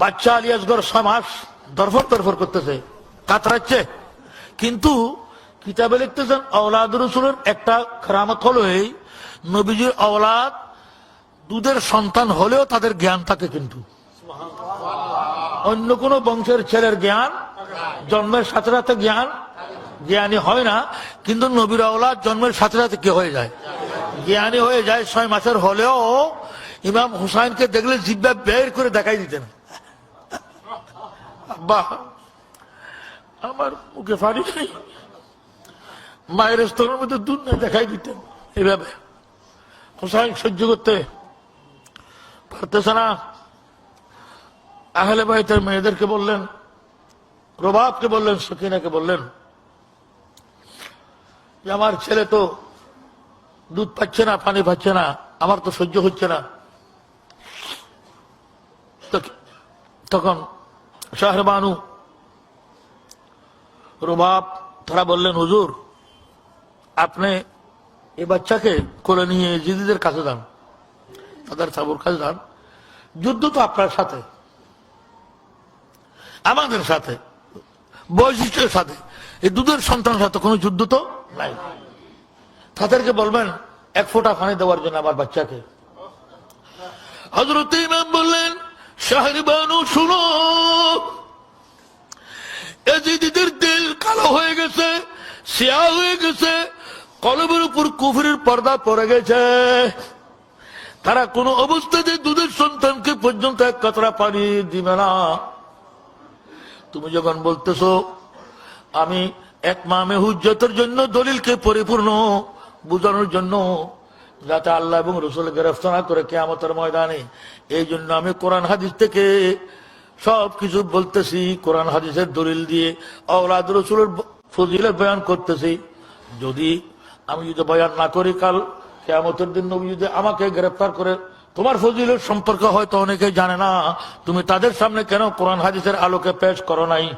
বাচ্চা আলী আসগর ছয় মাস দরফর দরফর করতেছে, কাতরাচ্ছে। কিন্তু কিতাবে লিখতেছেন, আওলাদ রসুলের একটা খারামত হলো এই, নবীজির আওলাদ দুধের সন্তান হলেও তাদের জ্ঞান থাকে কিন্তু। অন্য কোন বংশের ছেলের জ্ঞান, জন্মের সাথে সাথে জ্ঞান, জ্ঞানী হয় না, কিন্তু নবীর আওলাদ জন্মের সাথে সাথে কি হয়ে যায়? জ্ঞানী হয়ে যায় ছয় মাসের হলেও ইমাম হুসাইনকে দেখলে জিব্বা বের করে দেখাই দিতেন। বাহ আমার মুখে ফাড়ি নেই মায়ের স্তরের মধ্যে দুধ না দেখাই দিতেন এভাবে। হুসাইন সহ্য করতে পারতেছে না। আহলে বাইতের মেয়েদেরকে বললেন, রবাবকে বললেন, সকিনাকে বললেন, যে আমার ছেলে তো দুধ পাচ্ছে না, পানি পাচ্ছে না, আমার তো সহ্য হচ্ছে না। তখন শাহরবানু। রবাব, তারা বললেন, হুজুর, আপনি এই বাচ্চাকে কোলে নিয়ে জিদিদের কাছে যান, তাদের সাবুর কাছে যান। যুদ্ধ তো আপনার সাথে, আমাদের সাথে, বৈশিষ্ট্যের সাথে। এই দুধের সন্তান সাথে কোনো যুদ্ধ তো নাই। তাদেরকে বলবেন, এক ফোঁটা পানি দেওয়ার জন্য আমার বাচ্চাকে। হজরত ইমাম বললেন শাহরিবানু শুনো। এজিদিদের দিল কালো হয়ে গেছে শিয়া হয়ে গেছে কলবের উপর কুফরের পর্দা পড়ে গেছে। তারা কোন অবস্থাতে দুধের সন্তানকে পর্যন্ত এক কাতরা পানি দিবে না। তুমি যখন বলতেছ, আমি এক মামে হুজ্জতের জন্য দলিলকে পরিপূর্ণ বুঝানোর জন্য যাতে আল্লাহ এবং রসুল গ্রেফতার না করে কেয়ামতের ময়দানে। এই জন্য আমি কোরআন হাদিস থেকে সব কিছু বলতেছি, কোরআন হাদিসের দলিল দিয়ে অলাদ রসুলের ফজিলের বয়ান করতেছি। যদি আমি যদি বয়ান না করি, কাল কেয়ামতের দিন নবী যদি আমাকে গ্রেফতার করে, তোমার ফজিলের সম্পর্ক হয়তো অনেকে জানে না, তুমি তাদের সামনে কেন কোরআন হাদিসের আলোকে পেশ করো নাই?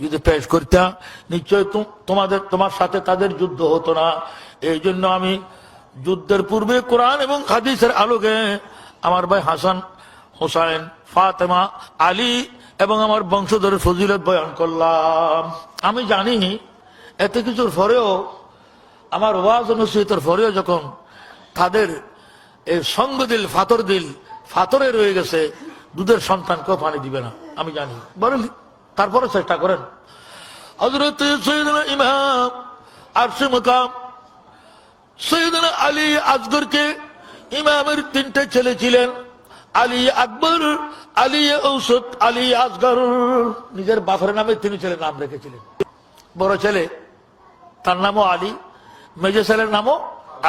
যদি পেশ করতে, নিশ্চয় তুম- তোমাদের তোমার সাথে তাদের যুদ্ধ হতো না। এই জন্য আমি যুদ্ধের পূর্বে কোরআন এবং হাদিসের আলোকে আমার ভাই হাসান হোসাইন, ফাতেমা, আলী এবং আমার বংশধরের ফজিলত বয়ান করলাম। আমি জানি এত কিছুর পরেও আমার ওয়াজ অনুষ্ঠিতর পরেও যখন তাদের এই সঙ্গ দিল, ফাতর দিল, ফাতরে রয়ে গেছে, দুধের সন্তানকেও পানি দিবে না, আমি জানি। বলেন তারপরে চেষ্টা করেন। হজরত ইমাম আরশে মুকাম সৈয়দনা আলী আসগরকে ইমামের তিনটে ছেলে ছিলেন। আলী আকবর, আলী আলী নিজের বাপের নামে তিনি ছেলে নাম রেখেছিলেন। বড় ছেলে, তার নামও আলী। মেজো ছেলের নামও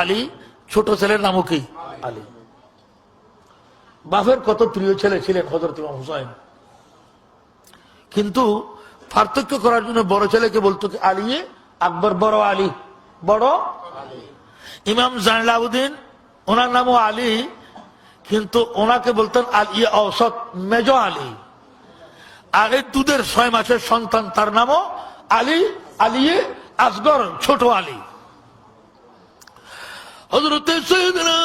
আলী। ছোট ছেলের নামও কি? আলী। বাফের কত প্রিয় ছেলে ছিলেন হজরত ইমাম হুসাইন। কিন্তু পার্থক্য করার জন্য বড় ছেলেকে বলতো কি আলিয়ে আকবর, বড় আলী, বড় ইমাম জাইলাউদ্দিন ওনার নামও আলী, কিন্তু ওনাকে বলতেন আলী ঔসত মেজ আলী। এই দুধের ছয় মাসের সন্তান, তার নামও আলী আলিয়ে আসগর, ছোট আলী। হজরত সৈয়দনা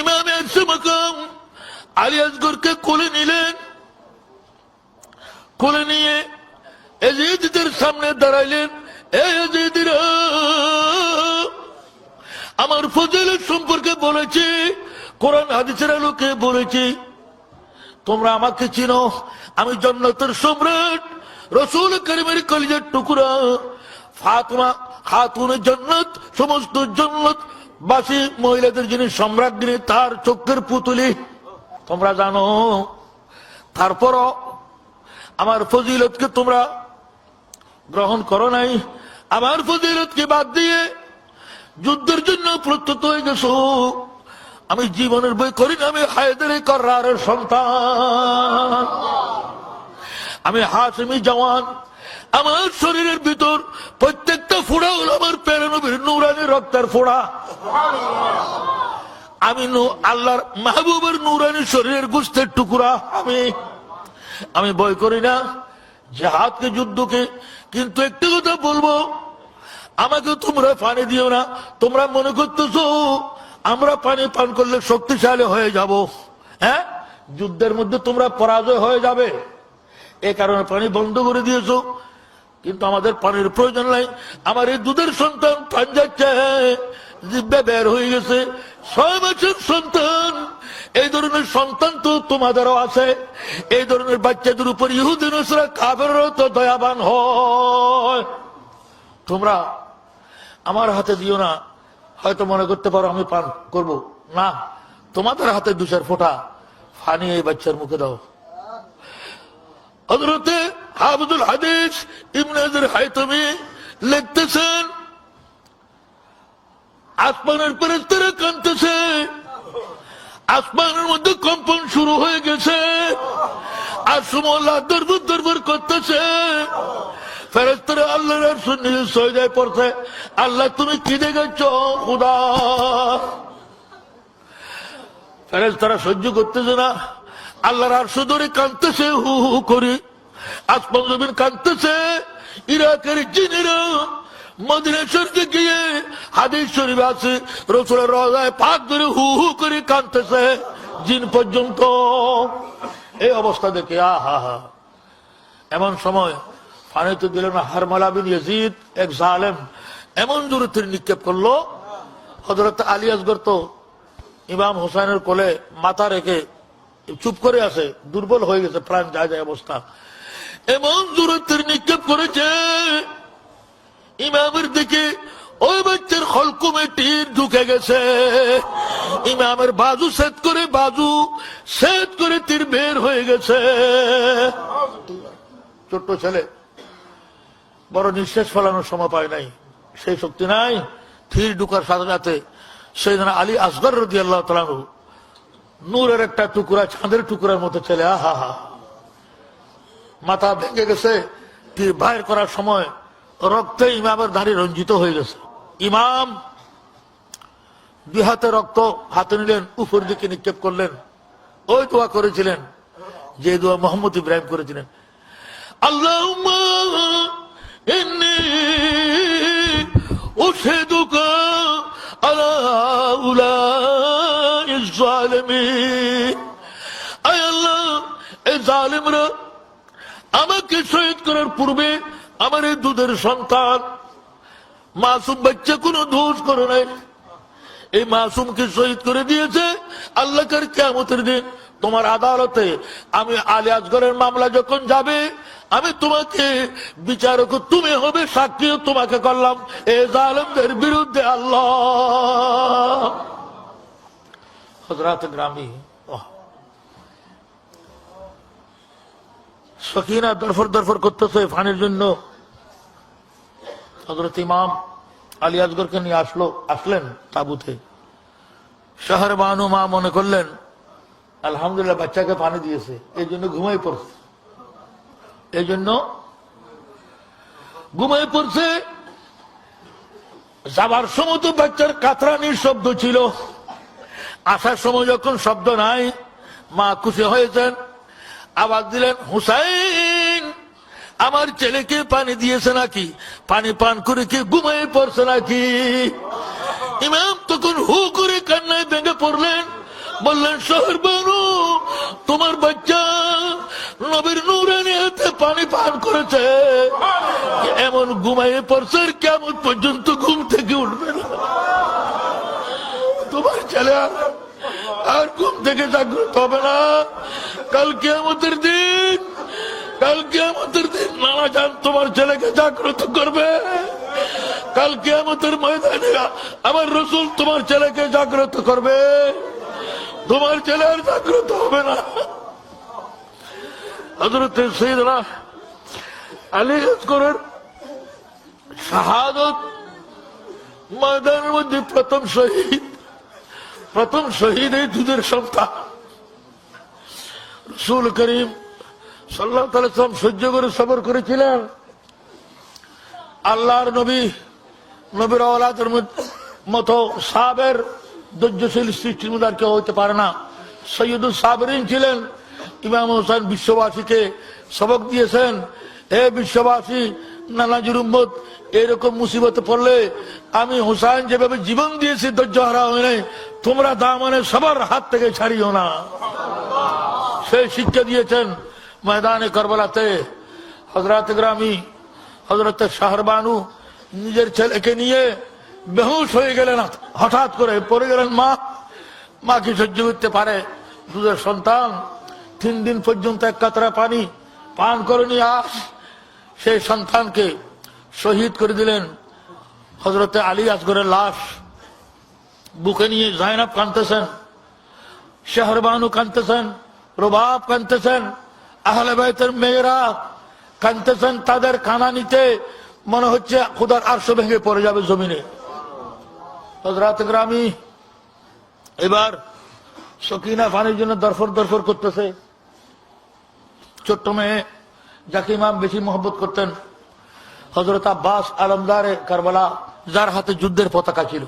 ইমাম মাকাম, আলী আসগরকে কোলে নিলেন। কোলে নিয়ে এজিদদের সামনে দাঁড়াইলেন এজিদিরা আমার ফজলের সম্পর্কে বলেছি, কোরআন হাদিসের আলোকে বলেছি। তোমরা আমাকে চিনো, আমি জন্নতের সম্রাট, রসুল করিমের কলিজের টুকরা, ফাতুমা খাতুন জন্নত, সমস্ত জন্নত বাসী মহিলাদের যিনি সম্রাট যিনি, তার চোখের পুতুলি। তোমরা জানো, তারপরও আমার ফজিলতকে তোমরা গ্রহণ করো নাই। আমার ফজিলতকে বাদ দিয়ে যুদ্ধের জন্য প্রস্তুত হয়ে গেছো। আমি জীবনের বই করি না, আমি হায়দারে কর্রার সন্তান। আমি হাসমি জওয়ান। আমার শরীরের ভিতর প্রত্যেকটা ফোড়া হলো আমার প্রেরণবীর নুরানি রক্তের ফোড়া। আমি আল্লাহর মাহবুবের নুরানি শরীরের গুস্তের টুকরা, আমি। আমি ভয় করি না জাহাজকে যুদ্ধকে। কিন্তু একটি কথা বলব আমাকে তোমরা পানি দিও না, তোমরা মনে করতেছো আমরা পানি পান করলে শক্তিশালী হয়ে যাব। হ্যাঁ? যুদ্ধের মধ্যে তোমরা পরাজয় হয়ে যাবে। এ কারণে পানি বন্ধ করে দিয়েছ। কিন্তু আমাদের পানির প্রয়োজন নাই। আমার এই দুধের সন্তান পান যাচ্ছে। জিব্বে বের হয়ে গেছে। ছয় বছর সন্তান। এই ধরনের সন্তান তো তোমাদেরও আছে। এই ধরনের বাচ্চাদের উপর ইহুদিন কাবেরও তো দয়াবান হয়। তোমরা আমার হাতে দিও না। হয়তো মনে করতে পারো আমি পান করব। না, তোমাদের হাতে দুচার ফোঁটা ফানি এই বাচ্চার মুখে দাও। হজরতে হাদিস ইমনাজের লিখতেছেন, আসমানের ফেরেস্তারা কানতেছে আসমানের মধ্যে কম্পন শুরু হয়ে গেছে। আর দরবার দরবার করতেছে। ফেরেস্তারা আল্লাহর রাসূল নিজে সজায় পড়ছে। আল্লাহ, তুমি কি দেখেছ খুদা। ফেরেস্তারা সহ্য করতেছে না। আল্লাহর আরশো ধরে কাঁদতেছে, হু হু করে। আসমান জমিন কাঁদতেছে। ইরাকের জিনেরা মদিনা শরীফে গিয়ে হাদিস শরীফ আছে, রসুলের রজায় পাক ধরে হু হু করে কাঁদতেছে জিন পর্যন্ত। এই অবস্থা দেখে, আহা হা। এমন সময় পানিতে দিল না হারমালা বিন ইয়াজিদ, এক জালেম। এমন জোরে তিনি নিক্ষেপ করল হজরত আলী আসগর তো ইমাম হোসেনের কোলে মাথা রেখে চুপ করে আছে, দুর্বল হয়ে গেছে, প্রাণ যায় যায় অবস্থা। এমন জোরে তিনি নিক্ষেপ করেছে, ইমামের দিকে ওই বাচ্চার খলকুমে তীর ঢুকে গেছে। ইমামের বাজু সেট করে, বাজু সেট করে তীর বের হয়ে গেছে। ছোট্ট ছেলে বড় নিঃশ্বাস ফলানোর সময় পায় নাই। সেই শক্তি নাই। তীর ঢুকার সাথে সেই আলী আসগর রদি আল্লাহ তালানু নূরের একটা টুকরা, চাঁদের টুকরার মতো ছেলে আহা হা মাথা ভেঙে গেছে তীর বাইর করার সময় রক্তে ইমামের দাঁড়ি রঞ্জিত হয়ে গেছে। ইমাম দুই হাতে রক্ত হাতে নিলেন, উপর দিকে নিক্ষেপ করলেন। ওই দোয়া করেছিলেন, যে দোয়া মোহাম্মদ ইব্রাহিম করেছিলেন। আল্লাহ أشهدك على أولئك الظالمين আয় আল্লাহ এই জালিমরা আমাকে শহীদ করার পূর্বে আমার এই দুধের সন্তান মাসুম বাচ্চা কোনো দোষ করে নাই এই মাসুমকে শহীদ করে দিয়েছে আল্লাহকার কেমতের দিন তোমার আদালতে আমি আলী আসগরের মামলা যখন যাবে, আমি তোমাকে বিচারক, তুমি হবে সাক্ষী, তোমাকে করলাম এ জালেমদের বিরুদ্ধে আল্লাহ। হজরাত গ্রামী। সখিনা দরফর দরফর করতেছে ফানির জন্য। হজরত ইমাম আলী আসগরকে নিয়ে আসলো, আসলেন তাবুতে। শহর বানু মা মনে করলেন আলহামদুলিল্লাহ, বাচ্চাকে পানি দিয়েছে। এই জন্য ঘুমাই পড়ছে। এই জন্য ঘুমাই পড়ছে। যাবার সময় তো বাচ্চার কাতরানির শব্দ ছিল। আসার সময় যখন শব্দ নাই, মা খুশি হয়েছেন। আবার দিলেন, হুসাইন, আমার ছেলেকে পানি দিয়েছে নাকি? পানি পান করে কি ঘুমিয়ে পড়ছে নাকি? ইমাম তখন হু করে কান্নায় ভেঙে পড়লেন। বললেন, শহর বানু তোমার বাচ্চা নবীর নুরানি হাতে পানি পান করেছে। এমন ঘুমাইয়ে পড়ছে কেমন পর্যন্ত ঘুম থেকে উঠবে না। তোমার ছেলে আর ঘুম থেকে জাগ্রত হবে না। কালকে আমাদের দিন কালকে আমাদের দিন নানা যান তোমার ছেলেকে জাগ্রত করবে। কালকে আমাদের ময়দানে আমার রসুল তোমার ছেলেকে জাগ্রত করবে। তোমার ছেলে আর জাগ্রত হবে না। হজরত সৈদরা আলী করেন শাহাদত ময়দানের মধ্যে প্রথম শহীদ প্রথম শহীদ এই দুধের সন্তান। রসুল করিম সাল্লাহ তালাম সহ্য করে সবর করেছিলেন। আল্লাহর নবী, নবীর মতো সাবের ধৈর্যশীল সৃষ্টির মধ্যে আর কেউ হইতে পারে না। সৈয়দুল সাবরিন ছিলেন ইমাম হোসেন বিশ্ববাসীকে সবক দিয়েছেন। হে বিশ্ববাসী নানাজির উম্মত এরকম মুসিবতে পড়লে আমি হোসাইন যেভাবে জীবন দিয়েছি, ধৈর্য হারা হয় তোমরা দামানে সবার হাত থেকে ছাড়িও না। সেই শিক্ষা দিয়েছেন ময়দানে করবলাতে। হজরত গ্রামী হজরত শাহরবানু, নিজের ছেলেকে নিয়ে বেহুশ হয়ে গেলেন হঠাৎ করে পড়ে গেলেন মা। মা কি সহ্য করতে পারে? দুধের সন্তান, তিন দিন পর্যন্ত এক কাতরা পানি পান করেনি আস। সেই সন্তানকে শহীদ করে দিলেন হজরতে আলী আসগরের লাশ। বুকে নিয়ে জাইনাব কানতেছেন শেহরবানু কানতেছেন রবাব কানতেছেন আহলে বাইতের মেয়েরা কানতেছেন তাদের কানা নিতে মনে হচ্ছে খুদার আরশো ভেঙে পড়ে যাবে জমিনে। হজরত গ্রামী এবার সকিনা ফানির জন্য দরফর দরফর করতেছে। ছোট্ট মেয়ে যাকে ইমাম বেশি মহব্বত করতেন। হজরত আব্বাস আলমদারে কারবালা, যার হাতে যুদ্ধের পতাকা ছিল।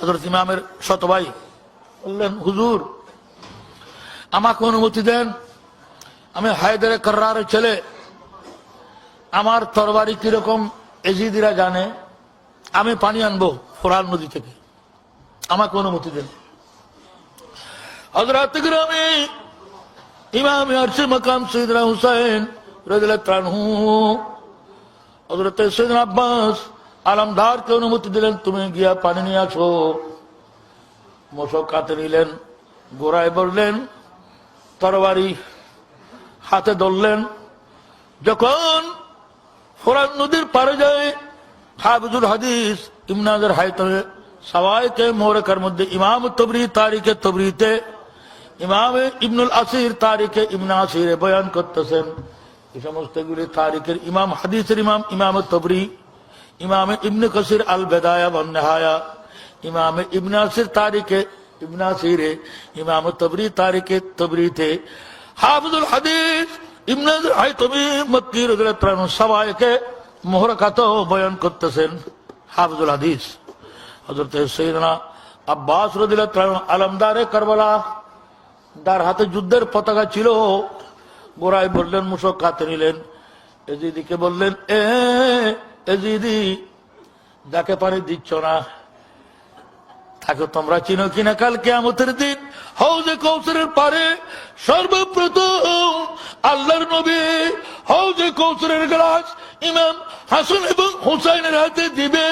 হজরত ইমামের শত ভাই বললেন, হুজুর, আমাকে অনুমতি দেন। আমি হায়দারে কর্রারের ছেলে। আমার তরবারি কীরকম এজিদিরা জানে? আমি পানি আনব ফোরাল নদী থেকে। আমাকে অনুমতি দেন। হজরত গ্রামে ইমাম আরশে মকাম সৈদনা হুসাইন আব্বাস আলমদারকে অনুমতি দিলেন, তুমি গিয়া পানি নিয়ে আসো। মশক কাতে নিলেন, গোড়ায় বললেন, তরবারি হাতে ধরলেন। যখন ফোরান নদীর পারে যায় হাফিজুল হাদিস, ইমনাজের হাইতমে সবাইকে মোরকার মধ্যে ইমাম তবরি তারিখে তবরিতে ইমাম ইবনুল আসির তারিখে ইবনা আসিরে বয়ান করতেছেন। এই সমস্ত গুলি তারিখের ইমাম, হাদিসের ইমাম ইমাম তবরি, ইমাম ইবনে কসির আল বেদায়া বন নেহায়া, ইমাম ইবনে আসির তারিখে ইবনা আসিরে, ইমাম তবরি তারিখে তবরিতে হাফিজুল হাদিস ইমনাজ হাইতমি মক্কি রাদিয়াল্লাহু সবাইকে মোহরকাত বয়ান করতেছেন হাফজুল হাদিস। হজরত সৈদনা আব্বাস রদিল আলমদারে কারবালা, তার হাতে যুদ্ধের পতাকা ছিল। গোড়ায় বললেন মুসক কাতে নিলেন। এজিদিকে বললেন, এ, এজিদি, যাকে পানি দিচ্ছ না তাকে তোমরা চিনো কিনা কাল কেয়ামতের দিন? হৌজে কৌশলের পারে সর্বপ্রথম আল্লাহর নবী হৌজে কৌশলের গ্লাস ইমাম হাসান এবং হুসাইনের হাতে দিবে।